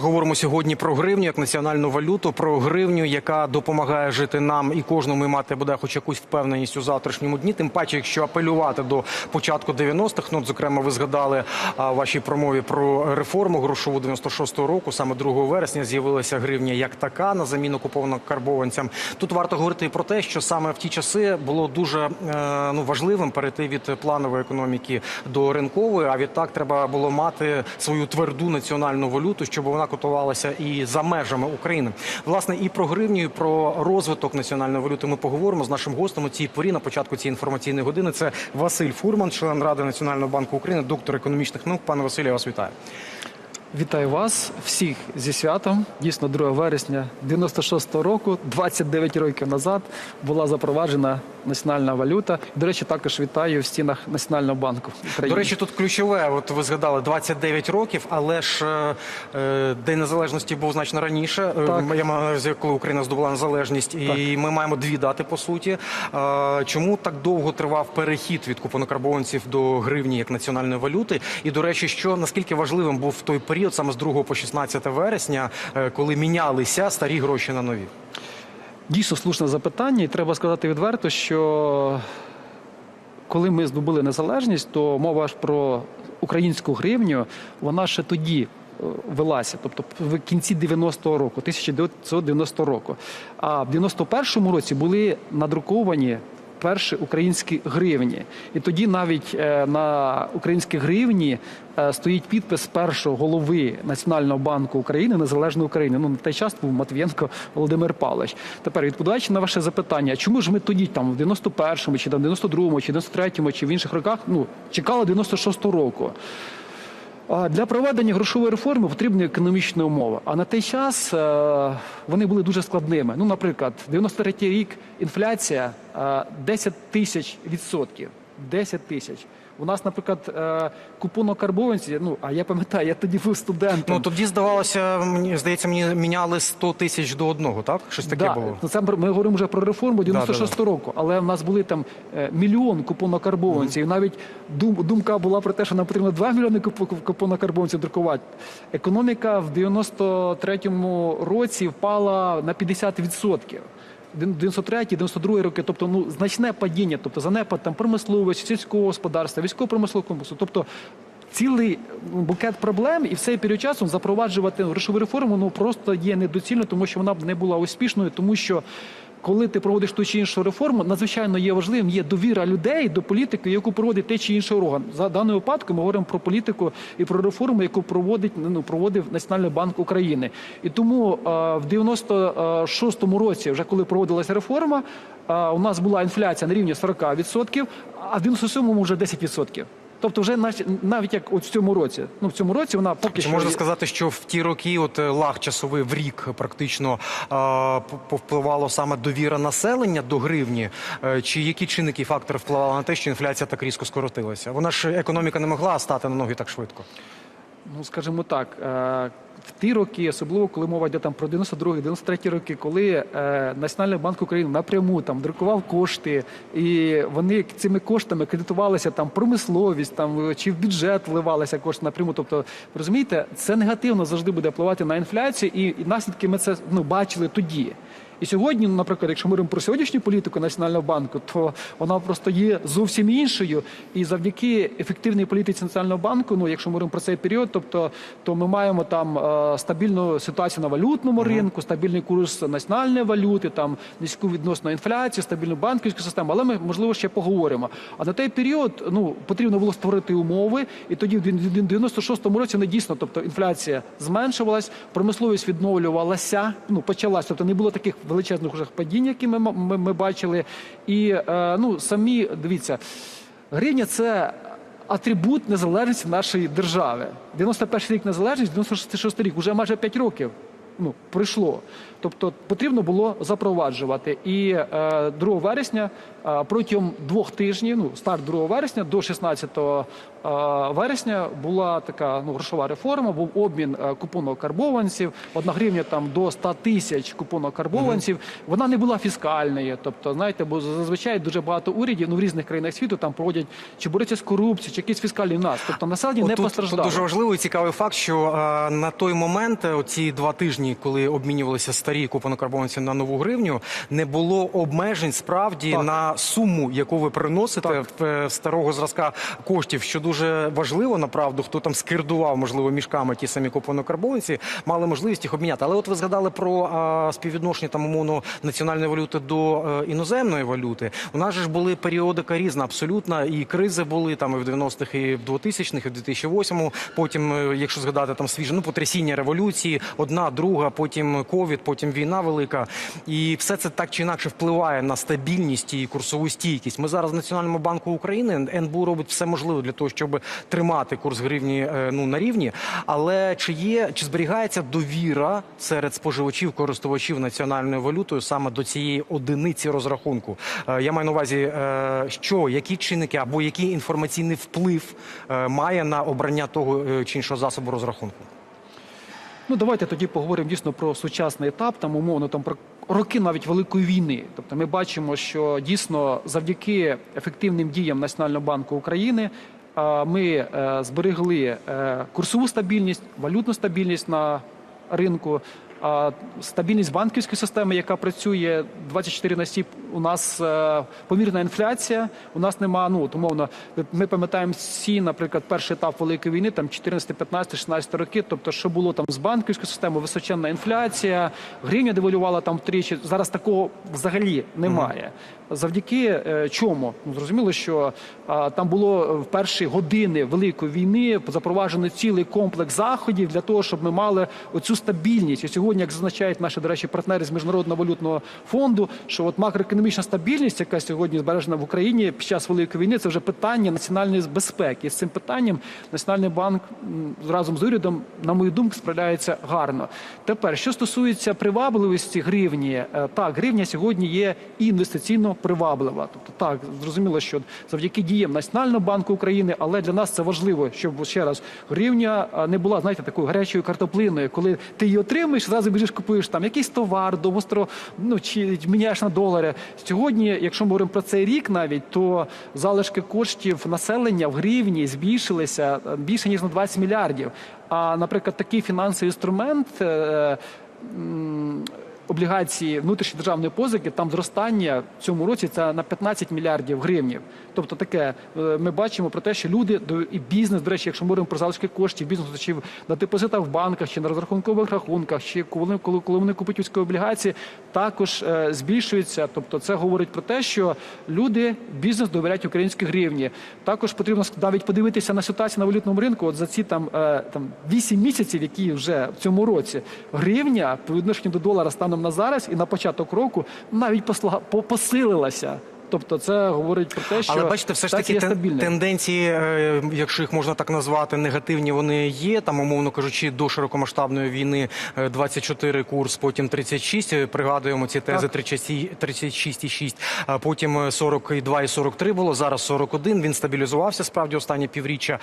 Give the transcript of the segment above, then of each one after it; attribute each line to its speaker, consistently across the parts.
Speaker 1: Говоримо сьогодні про гривню як національну валюту, про гривню, яка допомагає жити нам і кожному і мати буде хоч якусь впевненість у завтрашньому дні. Тим паче, якщо апелювати до початку 90-х, ну зокрема, ви згадали в вашій промові про реформу грошову 96-го року. Саме 2 вересня з'явилася гривня як така на заміну куповно-карбованцям. Тут варто говорити і про те, що саме в ті часи було дуже е, ну важливим перейти від планової економіки до ринкової. А відтак треба було мати свою тверду національну валюту, щоб вона котувалася і за межами України. Власне, і про гривню, і про розвиток національної валюти ми поговоримо з нашим гостем у цій порі на початку цієї інформаційної години. Це Василь Фурман, член Ради Національного банку України, доктор економічних наук. Пане Василю, я вас вітаю.
Speaker 2: Вітаю вас всіх зі святом. Дійсно, 2 вересня 96-го року, 29 років назад, була запроваджена національна валюта. До речі, також вітаю в стінах Національного банку України.
Speaker 1: До речі, тут ключове. От ви згадали 29 років, але ж е, е, День Незалежності був значно раніше. Е,
Speaker 2: Так.
Speaker 1: Я маю на увазі, коли Україна здобула незалежність, і ми маємо дві дати по суті. Е, чому так довго тривав перехід від купонокарбованців до гривні як національної валюти? І до речі, що наскільки важливим був той період, саме з 2 по 16 вересня, е, коли мінялися старі гроші на нові?
Speaker 2: Дійсно слушне запитання, і треба сказати відверто, що коли ми здобули незалежність, то мова ж про українську гривню, вона ще тоді е, велася, тобто в кінці 90-го року, 1990 року. А в 91-му році були надруковані перші українські гривні. І тоді навіть е, на українській гривні е, стоїть підпис першого голови Національного банку України Незалежної України. Ну на той час був Матвієнко Володимир Павлович. Тепер відповідаючи на ваше запитання, чому ж ми тоді, там в 91-му, чи там 92-му, чи 93-му, чи в інших роках, ну чекали 96-го року. Для проведення грошової реформи потрібні економічні умови. А на той час е, вони були дуже складними. Ну, наприклад, 93 рік інфляція е, 10 тисяч відсотків. 10 тисяч. У нас, наприклад, е, купонокарбованці, ну а я пам'ятаю, я тоді був студентом.
Speaker 1: Ну тоді здавалося, мені здається, мені міняли 100 тисяч до одного, так? Щось таке
Speaker 2: да,
Speaker 1: було.
Speaker 2: ну, це ми говоримо вже про реформу 96-го року, але в нас були там е, мільйон купонокарбованців. І навіть дум, думка була про те, що нам потрібно 2 мільйони куп- купонокарбованців друкувати. Економіка в 93-му році впала на 50%. 93-92 роки, тобто ну значне падіння, тобто занепад там промисловості, сільського господарства, військово-промислового комплексу. Тобто цілий ну, букет проблем, і в цей період часу запроваджувати грошову реформу ну просто є недоцільно, тому що вона б не була успішною, тому що. Коли ти проводиш ту чи іншу реформу, надзвичайно є важливим є довіра людей до політики, яку проводить той чи інший орган. За даною випадку ми говоримо про політику і про реформу, яку проводить ну проводив Національний банк України. І тому е, в 96-му році, вже коли проводилася реформа, е, у нас була інфляція на рівні 40%, а в 97-му вже 10%. Тобто, вже нав- навіть як от в цьому році, ну в цьому році вона поки
Speaker 1: Чи
Speaker 2: що
Speaker 1: можна сказати, що в ті роки, от е, лаг часовий в рік, практично а, повпливало саме довіра населення до гривні? Е, Чи які чинники і фактори впливали на те, що інфляція так різко скоротилася? Вона ж економіка не могла стати на ноги так швидко.
Speaker 2: Ну, скажімо так, е, в ті роки, особливо коли мова йде там про 92-93 роки, коли е, Національний банк України напряму там друкував кошти, і вони цими коштами кредитувалися там промисловість, там чи в бюджет вливалися кошти напряму. Тобто, розумієте, це негативно завжди буде впливати на інфляцію, і, і наслідки ми це ну бачили тоді. І сьогодні, ну, наприклад, якщо ми говоримо про сьогоднішню політику Національного банку, то вона просто є зовсім іншою. І завдяки ефективній політиці Національного банку, ну якщо ми говоримо про цей період, тобто то ми маємо там е, стабільну ситуацію на валютному ринку, стабільний курс національної валюти, там низьку відносно інфляцію, стабільну банківську систему. Але ми можливо ще поговоримо. А на той період ну потрібно було створити умови, і тоді в 96-му році не дійсно, тобто інфляція зменшувалась, промисловість відновлювалася, ну почалась, тобто не було таких величезних уже падінь, які ми, ми, ми бачили. І е, ну самі дивіться, гривня це. Атрибут незалежності нашої держави. 91 рік незалежність, 96 рік, вже майже 5 років ну, пройшло. Тобто потрібно було запроваджувати. І е, 2 вересня е, протягом двох тижнів, ну старт 2 вересня до 16 вересня була така ну, грошова реформа, був обмін е, купонок карбованців, одна гривня там до 100 тисяч купонок карбованців. Вона не була фіскальною. Тобто, знаєте, бо зазвичай дуже багато урядів ну, в різних країнах світу там проводять чи борються з корупцією, чи якісь фіскальні нас. Тобто населення не
Speaker 1: тут, тут дуже важливий і цікавий факт, що е, на той момент, е, оці два тижні, коли обмінювалися старі купонокарбованці на нову гривню, не було обмежень справді
Speaker 2: Так.
Speaker 1: на суму, яку ви приносите
Speaker 2: Так.
Speaker 1: в е, старого зразка коштів, що дуже важливо, направду, хто там скердував, можливо, мішками ті самі купонокарбованці, мали можливість їх обміняти. Але от ви згадали про е, співвідношення там умовно національної валюти до е, іноземної валюти. У нас же ж були періодика різна, абсолютно, і кризи були там і в 90-х, і в 2000-х, і в 2008-му. Потім, е, якщо згадати там свіже, ну потрясіння революції, одна, друга, потім ковід, потім війна велика. І все це так чи інакше впливає на стабільність і курсову стійкість. Ми зараз в Національному банку України НБУ робить все можливе для того, щоб тримати курс гривні е, ну на рівні. Але чи є чи зберігається довіра серед споживачів, користувачів національною валютою саме до цієї одиниці розрахунку? Е, Я маю на увазі, е, що які чинники або який інформаційний вплив має на обрання того чи іншого засобу розрахунку?
Speaker 2: Ну давайте тоді поговоримо дійсно про сучасний етап, там умовно там про роки навіть великої війни. Тобто ми бачимо, що дійсно завдяки ефективним діям Національного банку України. Ми е, зберегли е, курсову стабільність, валютну стабільність на ринку, а, стабільність банківської системи, яка працює 24 на 7. У нас е, помірна інфляція. У нас нема, ну умовно, ми пам'ятаємо всі, наприклад, перший етап великої війни, там 14, 15, 16 роки. Тобто, що було там з банківською системою, височенна інфляція, гривня девалювала там втричі. Зараз такого взагалі немає. Завдяки е, чому? Ну зрозуміло, що там було в перші години великої війни запроваджено цілий комплекс заходів для того, щоб ми мали оцю стабільність. І сьогодні, як зазначають наші, до речі, партнери з міжнародного валютного фонду, що от макроекономічна стабільність, яка сьогодні збережена в Україні під час великої війни, це вже питання національної безпеки. І з цим питанням Національний банк разом з урядом, на мою думку, справляється гарно. Тепер, що стосується привабливості гривні, е, так, гривня сьогодні є інвестиційно приваблива. Тобто, так, зрозуміло, що завдяки діям Національного банку України, але для нас це важливо, щоб ще раз гривня е, не була, знаєте, такою гарячою картоплиною, коли ти її отримуєш, зразу біжиш, купуєш там якийсь товар, довгостро, ну чи міняєш на долари. Сьогодні, якщо ми говоримо про цей рік, навіть то залишки коштів населення в гривні збільшилися е, більше ніж на 20 мільярдів. А, наприклад, такий фінансовий інструмент. Облігації внутрішньої державної позики там зростання в цьому році це на 15 мільярдів гривнів. Тобто таке е, ми бачимо про те, що люди і бізнес, до речі, якщо ми говоримо про залишки коштів бізнесу, чи на депозитах в банках, чи на розрахункових рахунках, чи коли, коли, коли вони купують військові облігації, також е, збільшується. Тобто, це говорить про те, що люди, бізнес довіряють українській гривні. Також потрібно навіть подивитися на ситуацію на валютному ринку. От за ці там, е, там 8 місяців, які вже в цьому році гривня по відношенню до долара станом на зараз і на початок року навіть посла- по- посилилася. Тобто, це говорить про те, що
Speaker 1: Але бачите, все ж таки тен- тенденції, е, якщо їх можна так назвати, негативні вони є. Там, умовно кажучи, до широкомасштабної війни е, 24 курс, потім 36. Е, Пригадуємо ці тези
Speaker 2: Так.
Speaker 1: 36 36,6, а потім е, 42 і 43 було. Зараз 41. Він стабілізувався справді останні півріччя.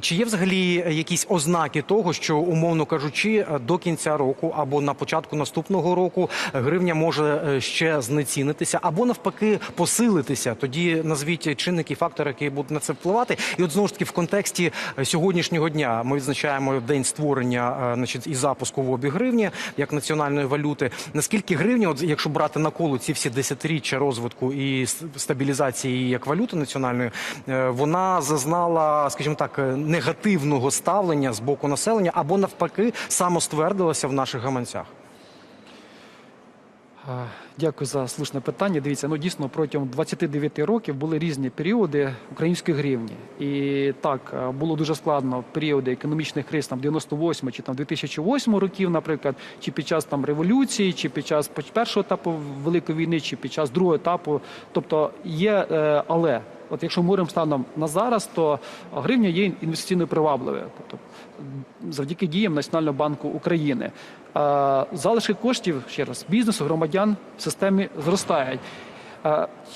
Speaker 1: Чи є взагалі якісь ознаки того, що умовно кажучи, е, до кінця року або на початку наступного року гривня може е, ще знецінитися, або навпаки посилитися? Тоді назвіть чинники, фактори, які будуть на це впливати. І от знову ж таки в контексті е, сьогоднішнього дня ми відзначаємо день створення е, значить, і запуску в обіг гривні як національної валюти. Наскільки гривня, от якщо брати на коло ці всі десятиріччя розвитку і стабілізації як валюти національної, е, вона зазнала, скажімо так, негативного ставлення з боку населення або навпаки самоствердилася в наших гаманцях.
Speaker 2: Дякую за слушне питання. Дивіться, ну дійсно протягом 29 років були різні періоди української гривні. І так було дуже складно періоди економічних криз там 98 чи там 2008 років, наприклад, чи під час там революції, чи під час першого етапу великої війни, чи під час другого етапу. Тобто є е, але. От якщо ми говоримо станом на зараз, то гривня є інвестиційно привабливою. Тобто завдяки діям Національного банку України. Е, Залишки коштів ще раз бізнесу, громадян в системі зростають.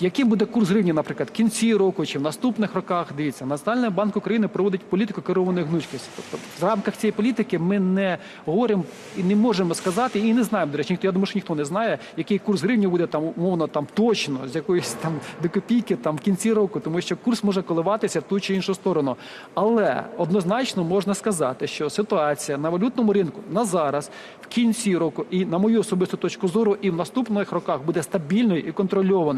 Speaker 2: Яким буде курс гривні, наприклад, в кінці року чи в наступних роках? Дивіться, Національний банк України проводить політику керованої гнучкості. Тобто, в рамках цієї політики ми не говоримо і не можемо сказати, і не знаємо. До речі, ніхто я думаю, що ніхто не знає, який курс гривні буде там умовно там точно з якоїсь там до копійки там в кінці року, тому що курс може коливатися в ту чи іншу сторону. Але однозначно можна сказати, що ситуація на валютному ринку на зараз, в кінці року, і на мою особисту точку зору, і в наступних роках буде стабільною і контрольованою.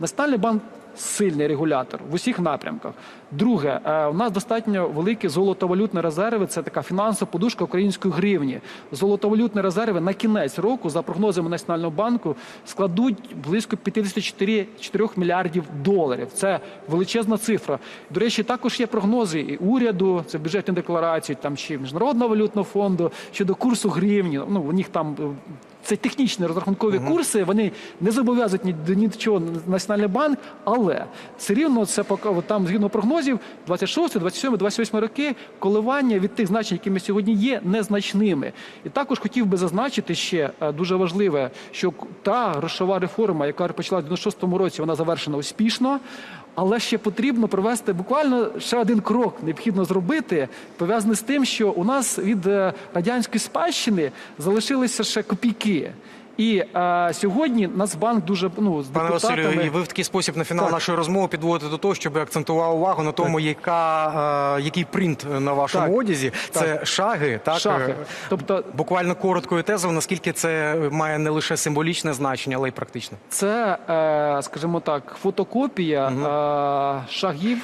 Speaker 2: Національний банк сильний регулятор в усіх напрямках. Друге, е, у нас достатньо великі золотовалютні резерви. Це така фінансова подушка української гривні. Золотовалютні резерви на кінець року, за прогнозами Національного банку, складуть близько 54 4 мільярдів доларів. Це величезна цифра. До речі, також є прогнози і уряду, це бюджетні декларації, там чи міжнародного валютного фонду щодо курсу гривні. Ну у них там. е, Це технічні розрахункові курси, вони не зобов'язують ні до нічого Національний банк, але все рівно це там згідно прогнозів 26, 27, 28 роки коливання від тих значень, які ми сьогодні є, незначними. І також хотів би зазначити ще е, дуже важливе, що та грошова реформа, яка почалася в 96-му році, вона завершена успішно. Але ще потрібно провести буквально ще один крок необхідно зробити, пов'язаний з тим, що у нас від е, радянської спадщини залишилися ще копійки. І е, сьогодні Нацбанк дуже ну з
Speaker 1: Пане
Speaker 2: депутатами...
Speaker 1: Василю, і ви в такий спосіб на фінал
Speaker 2: Так.
Speaker 1: нашої розмови підводите до того, щоб акцентував увагу на тому, яка, е, який принт на вашому
Speaker 2: Так.
Speaker 1: одязі. Це шаги, так? Е,
Speaker 2: Тобто
Speaker 1: Буквально короткою тезою, наскільки це має не лише символічне значення, але й практичне.
Speaker 2: Це, е, скажімо так, фотокопія е, шагів.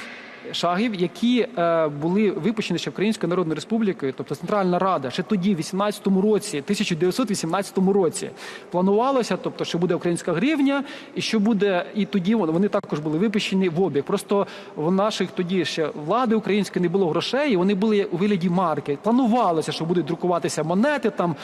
Speaker 2: Шагів, які е, були випущені ще Українською Народною Республікою, тобто Центральна Рада, ще тоді, в 18-му році, 1918 році, планувалося, тобто, що буде українська гривня, і що буде, і тоді вони, також були випущені в обіг. Просто в наших тоді ще влади української не було грошей, і вони були у вигляді марки. Планувалося, що будуть друкуватися монети, там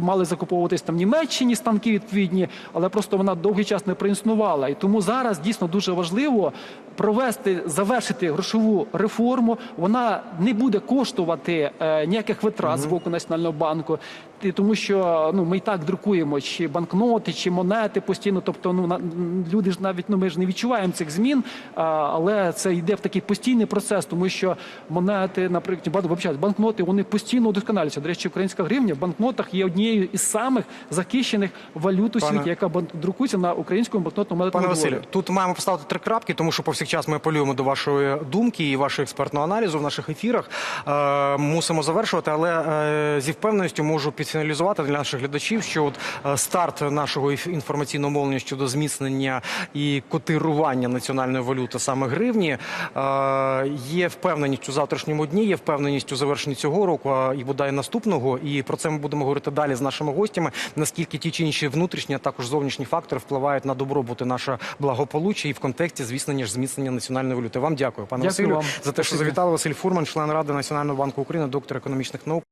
Speaker 2: мали закуповуватись там в Німеччині станки відповідні, але просто вона довгий час не проіснувала. І тому зараз дійсно дуже важливо провести, завершити грошову реформу. Вона не буде коштувати е, ніяких витрат з боку Національного банку. І Тому що ну ми і так друкуємо чи банкноти, чи монети постійно. Тобто, ну на люди ж навіть ну ми ж не відчуваємо цих змін, а, але це йде в такий постійний процес, тому що монети, наприклад, вибачаюсь, банкноти вони постійно удосконалюються. До речі, українська гривня в банкнотах є однією із самих захищених валют у
Speaker 1: Пане-
Speaker 2: світі, яка бан- друкується на українському банкнотному
Speaker 1: Пане Василю, тут маємо поставити три крапки, тому що повсякчас ми апелюємо до вашої думки і вашого експертного аналізу в наших ефірах. Е, мусимо завершувати, але е, зі впевненістю можу підфіналізувати для наших глядачів, що от е, старт нашого інформаційного мовлення щодо зміцнення і котирування національної валюти, саме гривні, е, є впевненість у завтрашньому дні, є впевненість у завершенні цього року і бодай наступного. І про це ми будемо говорити далі з нашими гостями. Наскільки ті чи інші внутрішні, а також зовнішні фактори впливають на добробут і наше благополуччя і в контексті, звісно ж, зміцнення національної валюти. Вам дякую, пане
Speaker 2: Дякую
Speaker 1: Василю,
Speaker 2: вам.
Speaker 1: за те, що завітали. Василь Фурман, член ради Національного банку України, доктор економічних наук.